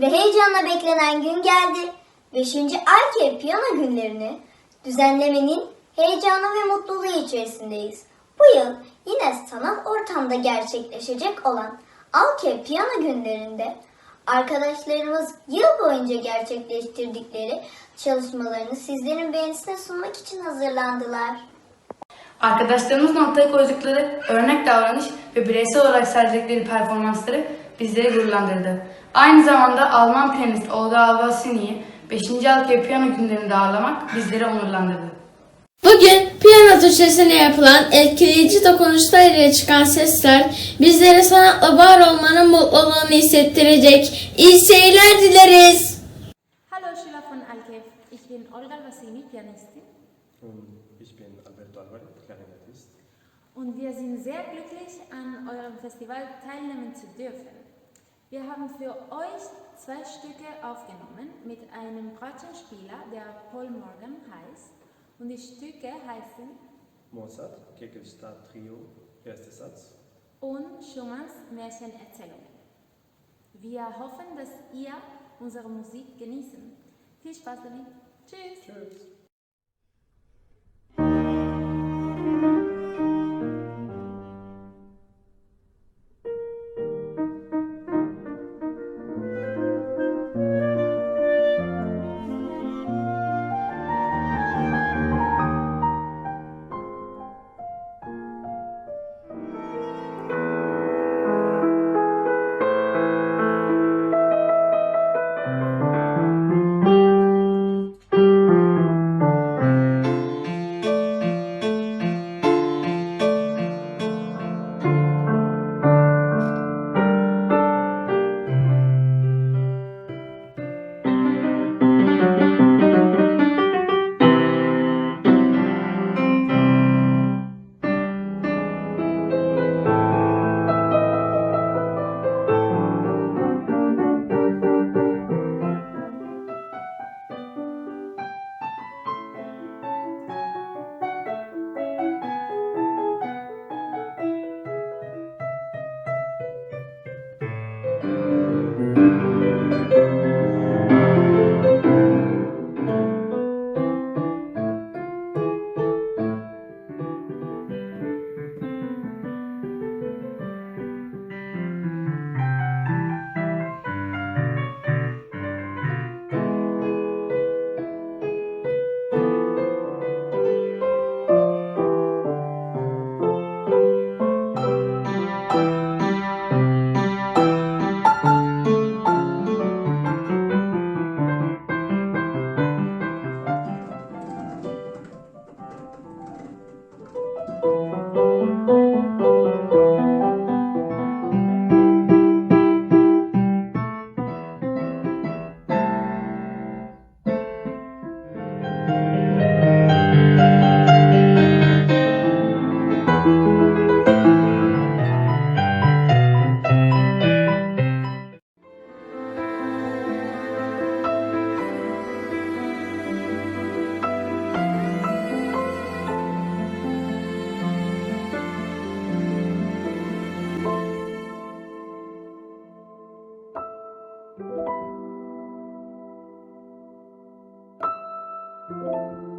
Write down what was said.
Sabırsızlıkla beklenen gün geldi. 5. Alker Piyano günlerini düzenlemenin heyecanı ve mutluluğu içerisindeyiz. Bu yıl yine sanal ortamda gerçekleşecek olan Alker Piyano günlerinde arkadaşlarımız yıl boyunca gerçekleştirdikleri çalışmalarını sizlerin beğenisine sunmak için hazırlandılar. Arkadaşlarımızın ortaya koydukları örnek davranış ve bireysel olarak sergiledikleri performansları bizleri gururlandırdı. Aynı zamanda Alman piyanist Olga Alvasini'yi 5. Alkaya Piyano günlerinde ağırlamak bizleri onurlandırdı. Bugün piyano tuşesine yapılan etkileyici dokunuşlar ile çıkan sesler bizlere sanatla var olmanın mutluluğunu hissettirecek. İyi seyirler dileriz. Hallo Schüler von Alkev, ich bin Olga Vassini, Pianistin Und ich bin Alberto Alvarez, Klarinettist. Und wir sind sehr glücklich, an eurem Festival teilnehmen zu dürfen. Wir haben für euch zwei Stücke aufgenommen mit einem Bratschenspieler, der Paul Morgan heißt. Und die Stücke heißen Mozart, Kekelstadt Trio, erster Satz. und Schumanns Märchenerzählungen. Wir hoffen, dass ihr unsere Musik genießen. Viel Spaß damit. Tschüss. Tschüss. Música